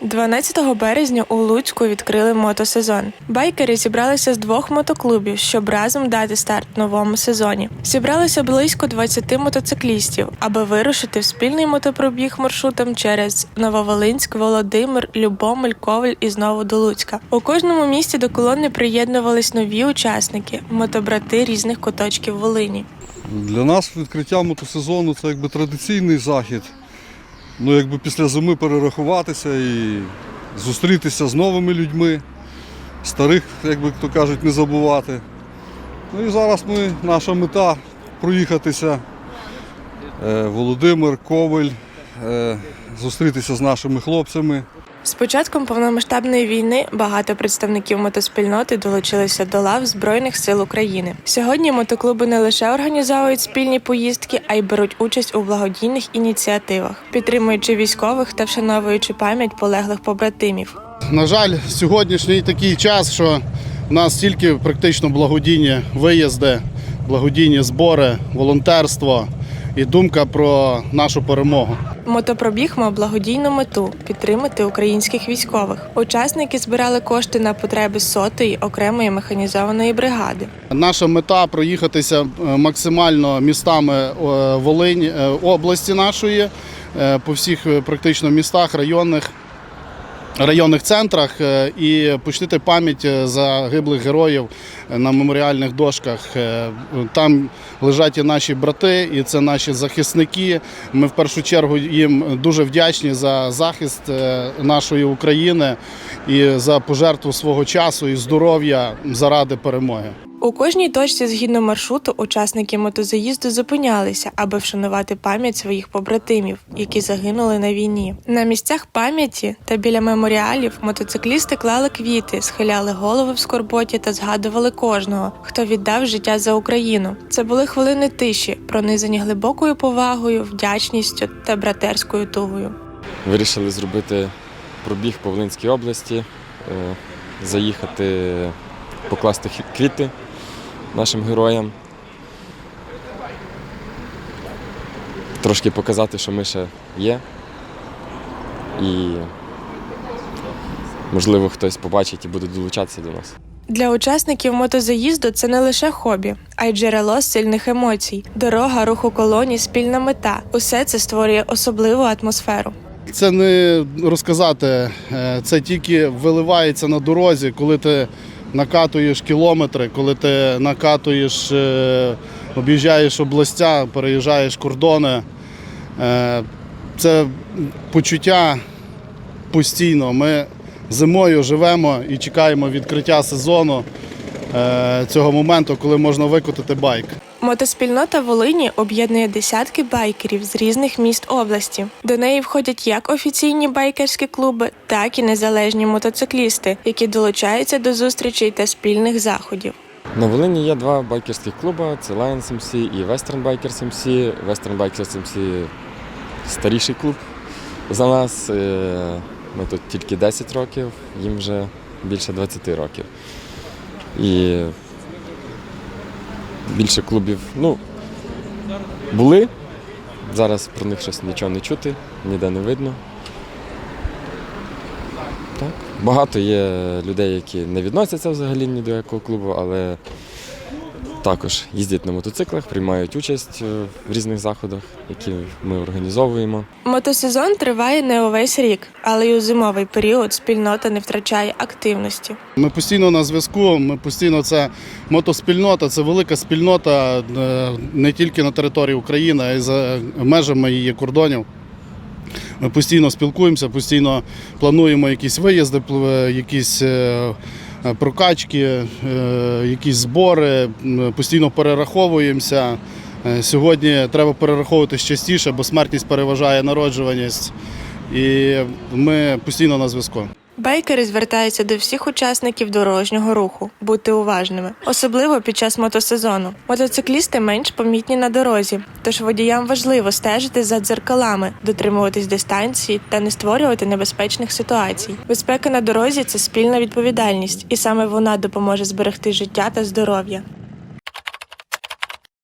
12 березня у Луцьку відкрили мотосезон. Байкери зібралися з двох мотоклубів, щоб разом дати старт новому сезоні. Зібралося близько 20 мотоциклістів, аби вирушити в спільний мотопробіг маршрутом через Нововолинськ, Володимир, Любомель, Коваль і знову до Луцька. У кожному місті до колони приєднувались нові учасники мотобрати різних куточків Волині. Для нас відкриття мотосезону це якби традиційний захід. Ну, якби після зими перерахуватися і зустрітися з новими людьми, старих, як би то кажуть, не забувати. Ну і зараз ми, наша мета проїхатися е, Володимир, Коваль, е, зустрітися з нашими хлопцями. З початком повномасштабної війни багато представників мотоспільноти долучилися до лав Збройних сил України. Сьогодні мотоклуби не лише організовують спільні поїздки, а й беруть участь у благодійних ініціативах, підтримуючи військових та вшановуючи пам'ять полеглих побратимів. На жаль, сьогоднішній такий час, що в нас тільки практично благодійні виїзди, благодійні збори, волонтерство і думка про нашу перемогу. Мотопробіг мав благодійну мету підтримати українських військових. Учасники збирали кошти на потреби сотої окремої механізованої бригади. Наша мета проїхатися е, максимально містами е, Волинь е, області нашої, по всіх практично містах, районних. Районних центрах е, і почтити пам'ять е, загиблих героїв е, на меморіальних дошках. Там лежать і наші брати, і це наші захисники. Ми в першу чергу їм дуже вдячні за захист нашої України і за пожертву свого часу і здоров'я заради перемоги. У кожній точці згідно маршруту учасники мотозаїзду зупинялися, аби вшанувати пам'ять своїх побратимів, які загинули на війні. На місцях пам'яті та біля меморіалів мотоциклісти клали квіти, схиляли голови в скорботі та згадували кожного, хто віддав життя за Україну. Це були хвилини тиші, пронизані глибокою повагою, вдячністю та братерською тугою. Вирішили зробити пробіг по Волинській області, е, заїхати, покласти квіти нашим героям. Трошки показати, що ми ще є. І можливо хтось побачить і буде долучатися до нас. Для учасників мотозаїзду це не лише хобі, а й джерело сильних емоцій. Дорога, рух у колоні, спільна мета. Усе це створює особливу атмосферу. Це не розказати, е, це тільки виливається на дорозі, коли ти накатуєш кілометри, коли ти накатуєш, е, об'їжджаєш областя, переїжджаєш кордони. Е, Це почуття постійно. Ми зимою живемо і чекаємо відкриття сезону е, цього моменту, коли можна викотити байк. Мотоспільнота Волині об'єднує десятки байкерів з різних міст області. До неї входять як офіційні байкерські клуби, так і незалежні мотоциклісти, які долучаються до зустрічей та спільних заходів. На Волині є два байкерських клуби: це Lions MC і Western Bikers MC. Western Bikers MC старіший клуб за нас. Е, Ми тут тільки 10 років, їм вже більше 20 років. І більше клубів, ну, були. Зараз про них щось нічого не чути, ніде не видно. Так. Багато є людей, які не відносяться взагалі ні до якого клубу, але також їздять на мотоциклах, приймають участь е, в різних заходах, які ми організовуємо. Мотосезон триває не увесь рік, але й у зимовий період спільнота не втрачає активності. Ми постійно на зв'язку. Ми постійно це мотоспільнота, це велика спільнота е, не тільки на території України, а й за межами її кордонів. Ми постійно спілкуємося, постійно плануємо якісь виїзди, якісь е, е, прокачки, е, якісь збори, постійно перераховуємося. Е, Сьогодні треба перераховуватись частіше, бо смертність переважає народжуваність. І ми постійно на зв'язку. Байкери звертаються до всіх учасників дорожнього руху бути уважними, особливо під час мотосезону. Мотоциклісти менш помітні на дорозі, тож водіям важливо стежити за дзеркалами, дотримуватись дистанції та не створювати небезпечних ситуацій. Безпека на дорозі це спільна відповідальність, і саме вона допоможе зберегти життя та здоров'я.